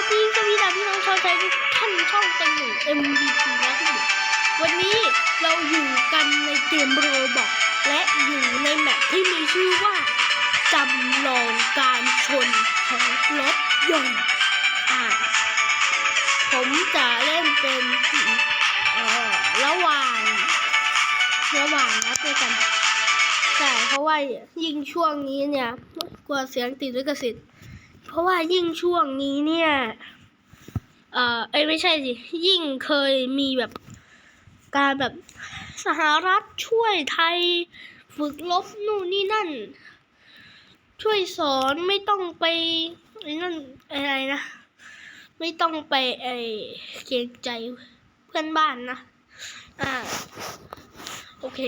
วัสดีสวีดัสพี่น้องชาวไทยทุกท่านช่องเต็งหนึ่ง MVP นะทุกคนวันนี้เราอยู่กันในเกมโรบอกและอยู่ในแมปที่มีชื่อว่าจำลองการชนของรถยนต์อ่าผมจะเล่นเป็นเอ่อระหว่างระหว่างนัดด้วยกันใช่เพราะว่ายิ่งช่วงนี้เนี่ยกลัวเสียงติดลิขสิทธิ์ เพราะว่ายิ่งช่วงนี้เนี่ย เอ่อ เอ้ยไม่ใช่สิ ยิ่งเคยมีแบบการแบบสหรัฐช่วยไทยฝึกลบนู่นนี่นั่น ช่วยสอนไม่ต้องไปไอ้นั่นอะไรนะ ไม่ต้องไปไอ้เกรงใจเพื่อนบ้านนะ อ่า โอเค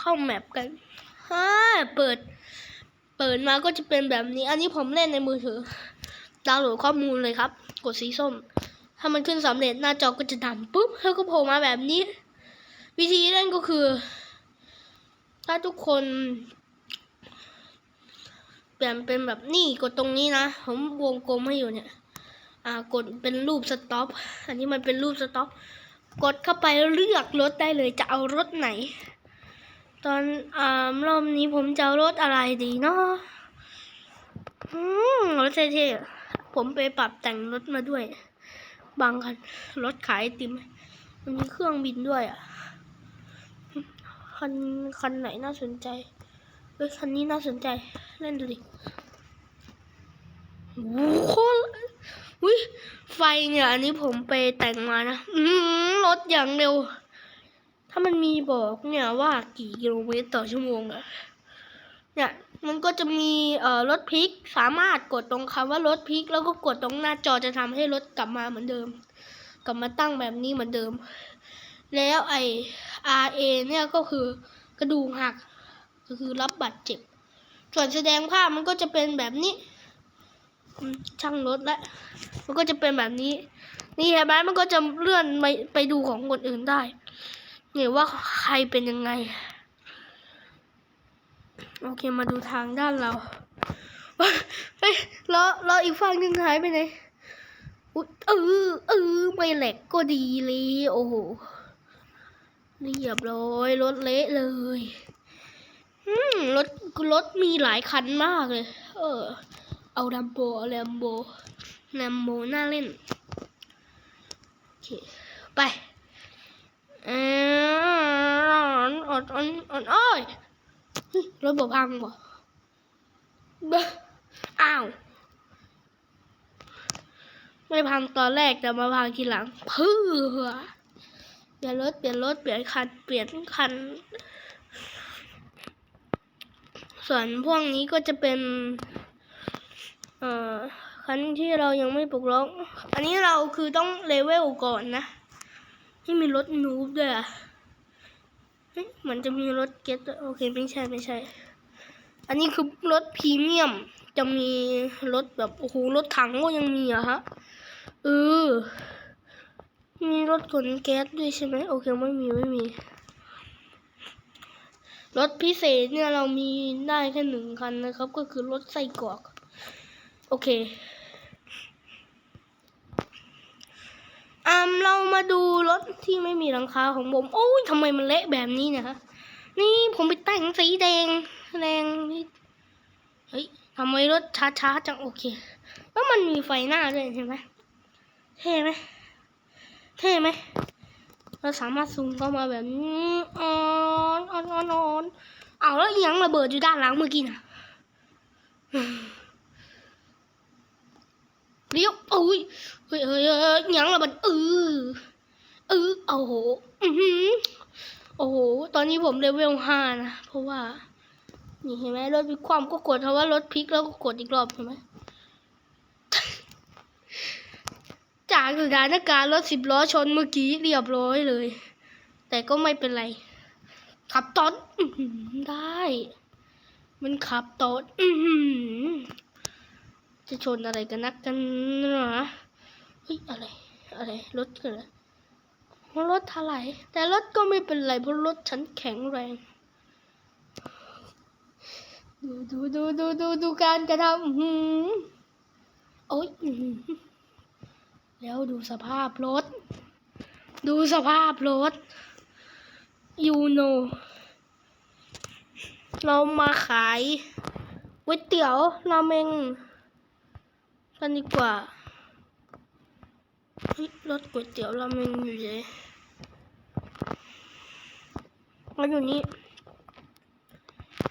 เข้าแมปกันฮ่าเปิด เปิดมาก็จะเป็นแบบนี้ อันนี้ผมเล่นในมือถือ ดาวน์โหลดข้อมูลเลยครับ กดสีส้ม ถ้ามันขึ้นสำเร็จหน้าจอก็จะดำปุ๊บแล้วก็โผล่มาแบบนี้ วิธีเล่นก็คือ ถ้าทุกคนเปลี่ยนเป็นแบบนี่กดตรงนี้นะ ผมวงกลมให้อยู่เนี่ย อ่ากดเป็นรูปสต็อป อันนี้มันเป็นรูปสต็อป กดเข้าไปเลือกรถได้เลยจะเอารถไหน ตอนอ่ารอบนี้ผมจะรถอะไรดีเนาะอืมรถเท่ๆผมไปปรับแต่งรถมาด้วย บางคันรถขายติมมันมีเครื่องบินด้วยอะคันคันไหนน่าสนใจเฮ้ยคันนี้น่าสนใจเล่นดูดิโอ้โหอุ้ยไฟเนี่ย อันนี้ผมไปแต่งมานะรถอย่างเร็ว ถ้ามันมีบอกเนี่ยว่ากี่กิโลเมตรต่อชั่วโมงอะเนี่ยมันก็จะมีเอ่อรถพลิกสามารถกดตรงคำว่ารถพลิก แล้วก็กดตรงหน้าจอจะทำให้รถกลับมาเหมือนเดิม กลับมาตั้งแบบนี้เหมือนเดิม แล้วไอ RA เนี่ยก็คือกระดูกหักก็คือรับบาดเจ็บ ส่วนแสดงภาพมันก็จะเป็นแบบนี้ช่างรถและมันก็จะเป็นแบบนี้ นี่เห็นไหมมันก็จะเลื่อนไปไปดูของคนอื่นได้ เนี่ยว่าใครเป็นยังไง โอเคมาดูทางด้านเราเฮ้ยล้อล้ออีกฝั่งหนึ่งหายไปไหนอุ๊ยเออเออไม่แหลกก็ดีเลยโอ้โหเรียบร้อยรถเละเลยอืมรถรถมีหลายคันมากเลย เออ เอาดัมโบเอาแลมโบแลมโบน่าเล่น โอเค ไป อออดออนออนอ้อยรถบพังบ่เบ้ออ้าว ไม่พังตอนแรกแต่มาพังทีหลังเพื่อเปลี่ยนรถเปลี่ยนรถเปลี่ยนคันเปลี่ยนคัน ส่วนพวกนี้ก็จะเป็น เอ่อคันที่เรายังไม่ปลุกล็อกอันนี้เราคือต้องเลเวลก่อนนะ นี่มีรถนูบด้วยอะเฮ้ยเหมือนจะมีรถเก็ตด้วยโอเคไม่ใช่ไม่ใช่ อันนี้คือรถพรีเมียม จะมีรถแบบโอ้โหรถถังก็ยังมีอะฮะเออมีรถขนแก๊สด้วยใช่ไหมโอเคไม่มีไม่มี รถพิเศษเนี่ยเรามีได้แค่หนึ่งคันนะครับ ก็คือรถไส้กรอก โอเค อ่าเรามาดูรถที่ไม่มีหลังคาของผม โอ้ยทำไมมันเละแบบนี้เนี่ยฮะ นี่ผมไปแต่งสีแดงแดงนี่เฮ้ยทำไมรถช้าๆจังโอเค แล้วมันมีไฟหน้าด้วยใช่ไหมเท่ไหมเท่ไหมเราสามารถซูมเข้ามาแบบนี้ออนออนออนออนเอาแล้วยังระเบิดอยู่ด้านหลังเมื่อกี้น่ะ เลี้ยวอ้ยเฮ้ยเฮ้ยเฮ้ยยังละมันเออเออโอ้โหอือโอ้โห ตอนนี้ผมเลเวลห้านะ เพราะว่า นี่เห็นไหมรถพลิกความก็กดเพราะว่ารถพลิกแล้วก็กดอีกรอบเห็นไหมจากสถานการณ์รถสิบล้อชนเมื่อกี้เรียบร้อยเลย แต่ก็ไม่เป็นไร ขับตอนได้ มันขับตอนอื จะชนอะไรกันนักกันหนะเฮ้ยอะไร อะไร รถเกิดอะไรรถถลายแต่รถก็ไม่เป็นไรเพราะรถฉันแข็งแรง ดูดูดูดูดูดูการกระทำหือโอ้ยแล้วดูสภาพรถ ดูสภาพรถยูโน เรามาขายก๋วยเตี๋ยวราเมง กันดีกว่าเฮ้ยรถก๋วยเตี๋ยวราเมงอยู่ไหนมาอยู่นี่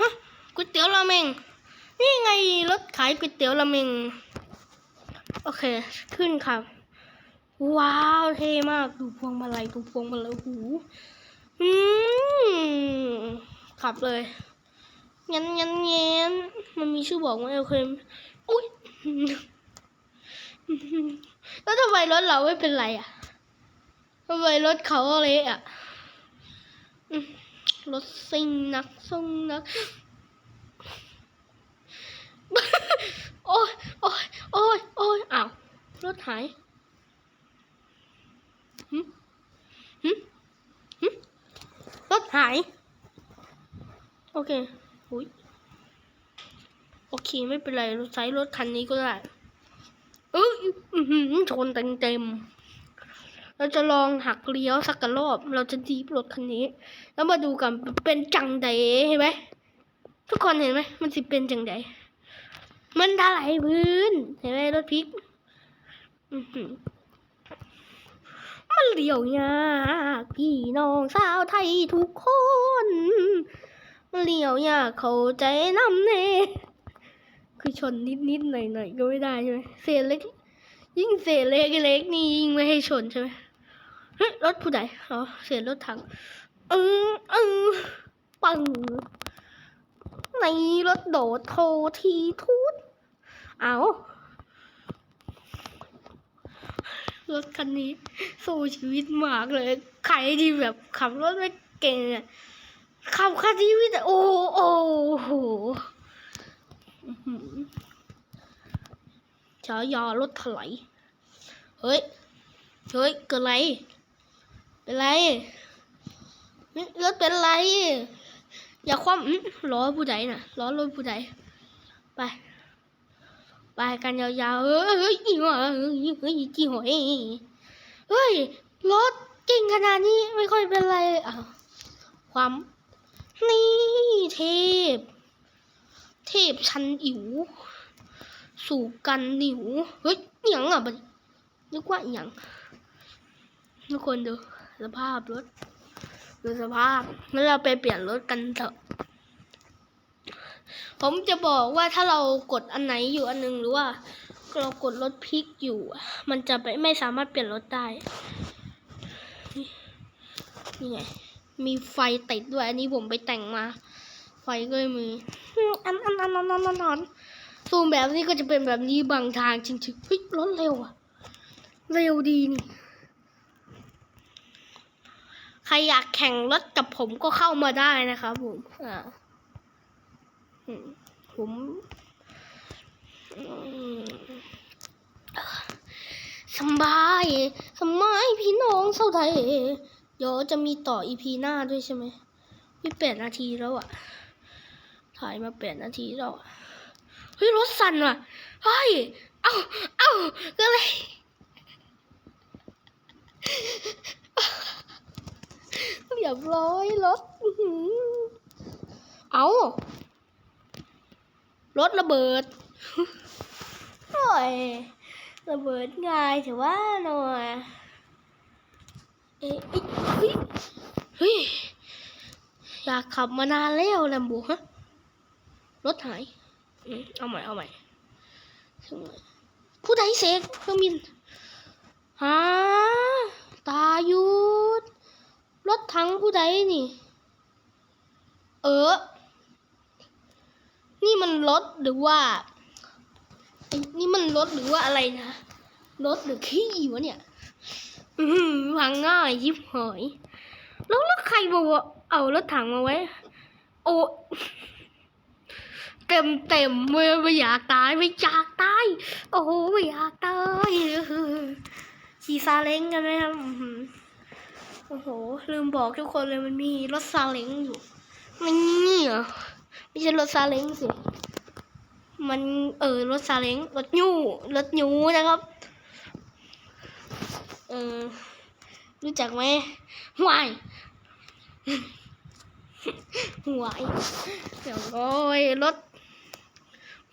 ฮะก๋วยเตี๋ยวราเมง นี่ไงรถขายก๋วยเตี๋ยวราเมง โอเค ขึ้นครับ ว้าว เท่มาก ดูพวงมาลัย ดูพวงมาลัยหูอืมขับเลยยันยันเย็นมันมีชื่อบอกว่าโอเคอุ้ย แล้วทำไมรถเราไม่เป็นไรอะทำไมรถเขาเละอะอืมรถซิ่งนักซิ่งนัก โอ้ยโอ้ยโอ้ยโอ้ยอ้าวรถหายหึหึหึรถหาย โอเคอุยโอเค ไม่เป็นไรเราใช้รถคันนี้ก็ได้ เออชนเต็มเต็มๆเราจะลองหักเลี้ยวสักกรอบ เราจะดีบรถคันนี้ แล้วมาดูกันเป็นจังใดเห็นไหมทุกคนเห็นไหมมันสิเป็นจังใดมันถลายพื้นเห็นไหมรถพลิกมันเลี้ยวยากพี่น้องสาวไทยทุกคน มันเลี้ยวยากเข้าใจน้ำเน่ คือชนนิดนิดๆหน่อยหน่อยๆก็ไม่ได้ใช่ไหมเศษเล็ก ยิ่งเศษเล็กเล็กๆนี่ยิ่งไม่ให้ชนใช่ไหมเฮ้ยรถผู้ใดอ๋อเศษรถถังเออเออปังในรถโดดโททีทูดเอารถคันนี้สู้ชีวิตมากเลย ใครที่แบบขับรถไม่เก่งอะขับคันนี้วิแต่โอ้โอ้โห ฉายารถถลายเฮ้ย เฮ้ย เกิดอะไร เป็นไรนี่รถเป็นไร อย่าคว่ำล้อผู้ใดน่ะล้อรถผู้ใด ไป ไปกันยาวๆ เฮ้ยเฮ้ยอีหัวเฮ้ยเฮ้ยจีหัวเอ้ยเฮ้ย รถเก่งขนาดนี้ไม่ค่อยเป็นไรอะความนี่เทพ เทพชันอิ๋วสู่กันหนิว เฮ้ยอหยังอะบัดนึกว่าอหยังทุกคนดูสภาพรถดูสภาพงั้นเราไปเปลี่ยนรถกันเถอะ ผมจะบอกว่าถ้าเรากดอันไหนอยู่อันหนึงหรือว่าเรากดรถพลิกอยู่ มันจะไปไม่สามารถเปลี่ยนรถได้นี่ไงมีไฟติดด้วยอันนี้ผมไปแต่งมา ไฟก็มีอืมอันอันอันอันอันอันอันซูมแบบนี้ก็จะเป็นแบบนี้บางทางจริงๆเฮ้ยรถเร็วอะเร็วดีนี่ใครอยากแข่งรถกับผมก็เข้ามาได้นะครับผมอ่าผมสบายสบายพี่น้องเศร้าไทยเดี๋ยวจะมีต่ออีพีหน้าด้วยใช่ไหมพี่แปดนาทีแล้วอะ ถ่ายมาแปดนาทีแล้วเฮ้ยรถสั่นว่ะเฮ้ยเอ้าเอ้าก็เลยเรียบร้อยรถอื้อหือเอารถระเบิดโอ้ยระเบิดง่ายถือว่าหน่อยเอ้ยเฮ้ยเฮ้ยอยากขับมานานแล้วแลมโบฮะ รถหายอืมเอาใหม่ เอาใหม่ถึงไหนผู้ใดเสกเครื่องบินฮะตาหยุด รถถังผู้ใดนี่ เออ นี่มันรถหรือว่าไอ้นี่มันรถหรือว่าอะไรนะ รถหรือขี้วะเนี่ยอือหือพังง่ายยิบหอย แล้วแล้วใครบอกว่าเอารถถังมาไว้ โอ้ เต็มเต็มๆไม่ไม่อยากตายไม่อยากตายโอ้โหไม่อยากตายขี่ซาเล้งกันไหมครับโอ้โห ลืมบอกทุกคนเลยมันมีรถซาเล้งอยู่ มันนี่เหรอไม่ใช่รถซาเล้งสิมันเออรถซาเล้งรถยูรถยูนะครับเออรู้จักไหมหวายหวายเดี๋ยวโอ้ยรถ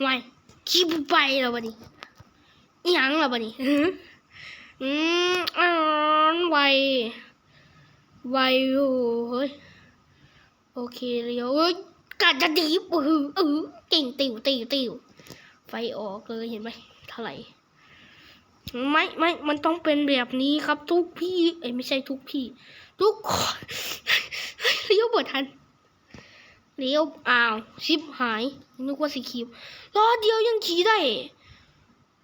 หวายขี่บุไปแล้วบัดนี้อิยังแล้วบัดนี้อืมอ่านไวไวอยู่เฮ้ยโอเคเลี้ยวเอ้ยกัดจะดีบเออเออเก่งติวติวติวไฟออกเลยเห็นไหมเท่าไหร่ไม่ไม่มันต้องเป็นแบบนี้ครับทุกพี่เอ้ยไม่ใช่ทุกพี่ ทุกคนเลี้ยวบ่ทัน เลี้ยวอ้าวชิบหายนึกว่าสีขีบล้อเดียวยังขี่ได้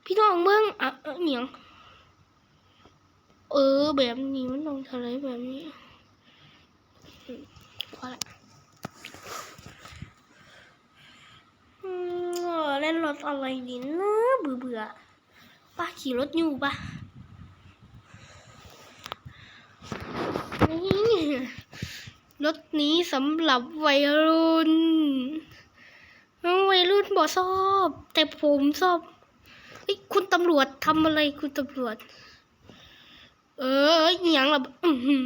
พี่น้องเมืองอะเอ่อเหนียง เออ แบบนี้มันต้องทะเลแบบนี้พอละเออเล่นรถอะไรดีนะเบื่อเบื่อป้าขี่รถอยู่ปะนี่ รถนี้สำหรับวัยรุ่น วัยรุ่นบอกชอบ แต่ผมชอบเฮ้คุณตำรวจทำอะไรคุณตำรวจ เอออย่างละอือหือ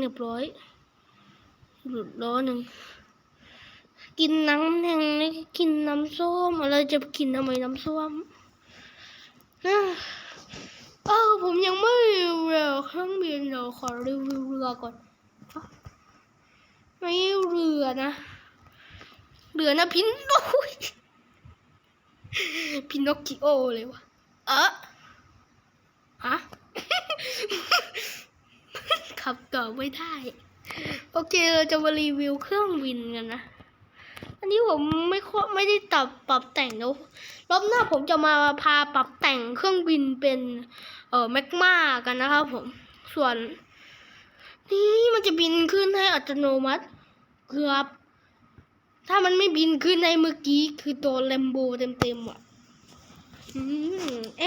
เรียบร้อยหลุดล้อหนึ่งกินน้ำแดงนี่กินน้ำส้มอะไรจะกินทำไมน้ำส้มเออเออผมยังไม่รีวิวเครื่องบินเดี๋ยวขอรีวิวเรือก่อน ไม่เรือนะเรือนะพินโอ้ยพินอคคิโอเลยวะเออฮะขับต่อไม่ได้ โอเคเราจะมารีวิวเครื่องบินกันนะ อันนี้ผมไม่ค่อยไม่ได้ตับปรับแต่งแล้วรอบหน้าผมจะมาพาปรับแต่งเครื่องบินเป็นเอ่อแมกมากันนะครับผม ส่วน นี่มันจะบินขึ้นให้อัตโนมัติ เกือบ ถ้ามันไม่บินขึ้นในเมื่อกี้ คือโดนแลมโบเต็มๆอะอืมเอ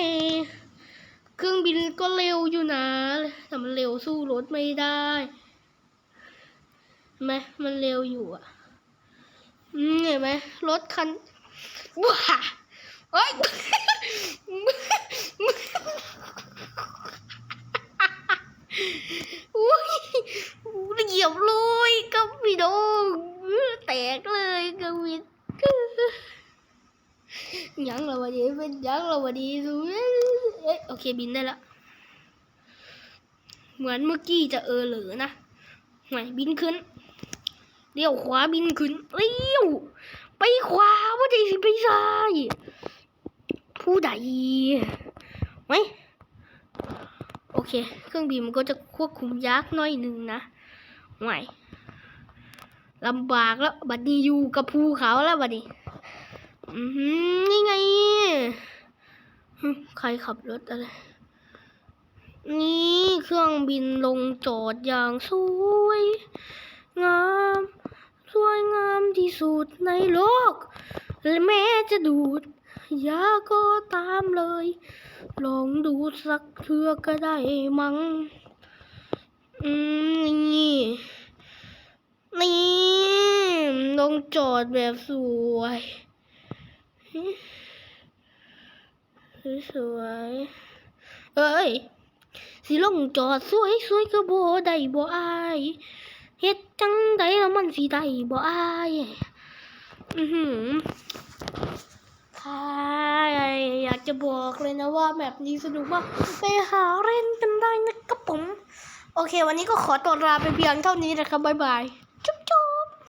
เครื่องบินก็เร็วอยู่นะ แต่มันเร็วสู้รถไม่ได้ไหมมันเร็วอยู่อะอืมเห็นไหมรถคันว้าเอ้ย อุ้ยเหยียบเลยกับพี่น้องแตกเลยกับวินยังเราวันนี้เป็นยังเราวันนี้ดูเอ้ยโอเคบินได้ละเหมือนเมื่อกี้จะเออเหลือนะไหนบินขึ้นเลี้ยวขวาบินขึ้นเลี้ยวไปขวาว่าจะไปซ้ายผู้ใดไหม อเค เครื่องบินมันก็จะควบคุมยากหน้อยหนึ่งนะไหวลำบากแล้ว บัดนี้อยู่กับภูเขาแล้วบัดนี้นี่ไง ใครขับรถอะไร นี่เครื่องบินลงจอดอย่างสวย งาม สวยงามที่สุดในโลก และแม้จะดูด ยาก็ตามเลย ลองดูสักเทือก็ได้มั้ง อืม นี่ นี่ลงจอดแบบสวย สวย เอ้ย สิลงจอดสวยสวยก็บ่ได้บ่อายเฮ็ดจังใดแล้วมันสิได้บ่อาย อือหือ ค่ะอยากจะบอกเลยนะว่าแบบนี้สนุกมากไปหาเล่นกันได้นะครับผม โอเค วันนี้ก็ขอตัวลาไปเพียงเท่านี้นะครับบ๊ายบาย